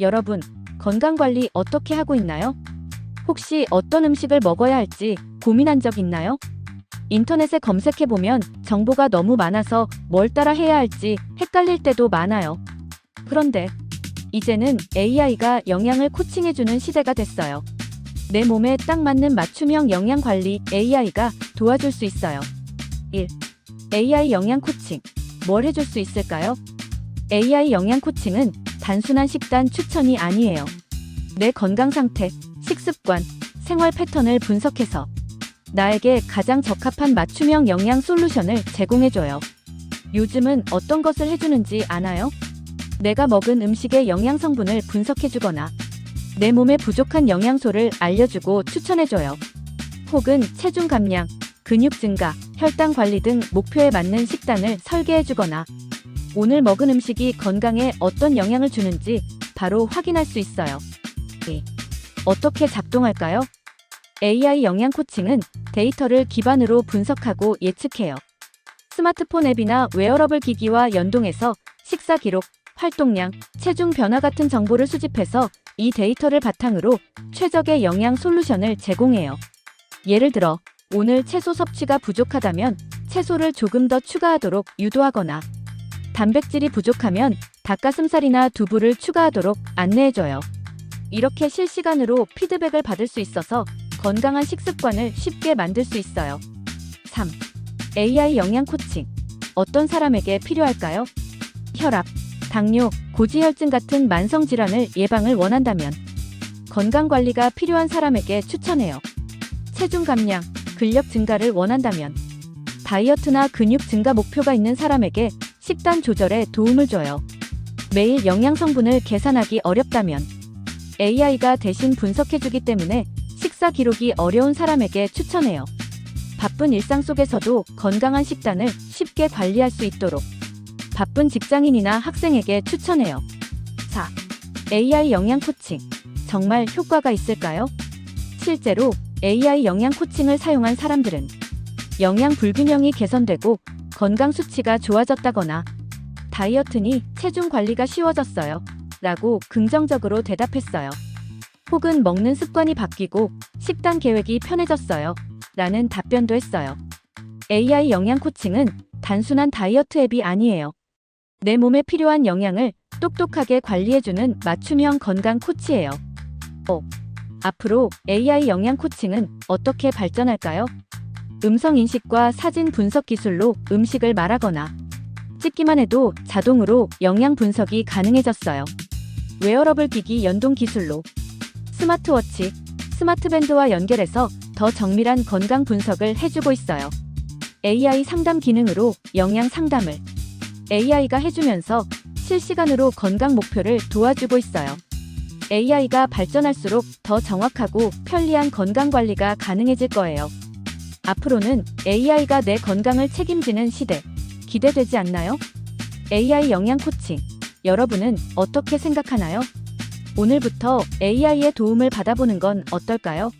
여러분, 건강관리 어떻게 하고 있나요? 혹시 어떤 음식을 먹어야 할지 고민한 적 있나요? 인터넷에 검색해보면 정보가 너무 많아서 뭘 따라 해야 할지 헷갈릴 때도 많아요. 그런데 이제는 AI가 영양을 코칭해주는 시대가 됐어요. 내 몸에 딱 맞는 맞춤형 영양 관리 AI가 도와줄 수 있어요. 1. AI 영양 코칭. 뭘 해줄 수 있을까요? AI 영양 코칭은 단순한 식단 추천이 아니에요. 내 건강 상태, 식습관, 생활 패턴을 분석해서 나에게 가장 적합한 맞춤형 영양 솔루션을 제공해줘요. 요즘은 어떤 것을 해주는지 아나요? 내가 먹은 음식의 영양 성분을 분석해주거나 내 몸에 부족한 영양소를 알려주고 추천해줘요. 혹은 체중 감량, 근육 증가, 혈당 관리 등 목표에 맞는 식단을 설계해주거나 오늘 먹은 음식이 건강에 어떤 영향을 주는지 바로 확인할 수 있어요. 네. 어떻게 작동할까요? AI 영양 코칭은 데이터를 기반으로 분석하고 예측해요. 스마트폰 앱이나 웨어러블 기기와 연동해서 식사 기록, 활동량, 체중 변화 같은 정보를 수집해서 이 데이터를 바탕으로 최적의 영양 솔루션을 제공해요. 예를 들어, 오늘 채소 섭취가 부족하다면 채소를 조금 더 추가하도록 유도하거나 단백질이 부족하면 닭가슴살이나 두부를 추가하도록 안내해줘요. 이렇게 실시간으로 피드백을 받을 수 있어서 건강한 식습관을 쉽게 만들 수 있어요. 3. AI 영양 코칭. 어떤 사람에게 필요할까요? 혈압, 당뇨, 고지혈증 같은 만성 질환을 예방을 원한다면 건강 관리가 필요한 사람에게 추천해요. 체중 감량, 근력 증가를 원한다면 다이어트나 근육 증가 목표가 있는 사람에게 식단 조절에 도움을 줘요. 매일 영양 성분을 계산하기 어렵다면 AI가 대신 분석해주기 때문에 식사 기록이 어려운 사람에게 추천해요. 바쁜 일상 속에서도 건강한 식단을 쉽게 관리할 수 있도록 바쁜 직장인이나 학생에게 추천해요. 4. AI 영양 코칭. 정말 효과가 있을까요? 실제로 AI 영양 코칭을 사용한 사람들은 영양 불균형이 개선되고 건강 수치가 좋아졌다거나 다이어트니 체중 관리가 쉬워졌어요. 라고 긍정적으로 대답했어요. 혹은 먹는 습관이 바뀌고 식단 계획이 편해졌어요. 라는 답변도 했어요. AI 영양 코칭은 단순한 다이어트 앱이 아니에요. 내 몸에 필요한 영양을 똑똑하게 관리해주는 맞춤형 건강 코치예요. 5. 앞으로 AI 영양 코칭은 어떻게 발전할까요? 음성 인식과 사진 분석 기술로 음식을 말하거나 찍기만 해도 자동으로 영양 분석이 가능해졌어요. 웨어러블 기기 연동 기술로 스마트워치, 스마트밴드와 연결해서 더 정밀한 건강 분석을 해주고 있어요. AI 상담 기능으로 영양 상담을 AI가 해주면서 실시간으로 건강 목표를 도와주고 있어요. AI가 발전할수록 더 정확하고 편리한 건강 관리가 가능해질 거예요. 앞으로는 AI가 내 건강을 책임지는 시대 기대되지 않나요? AI 영양 코칭 여러분은 어떻게 생각하나요? 오늘부터 AI의 도움을 받아보는 건 어떨까요?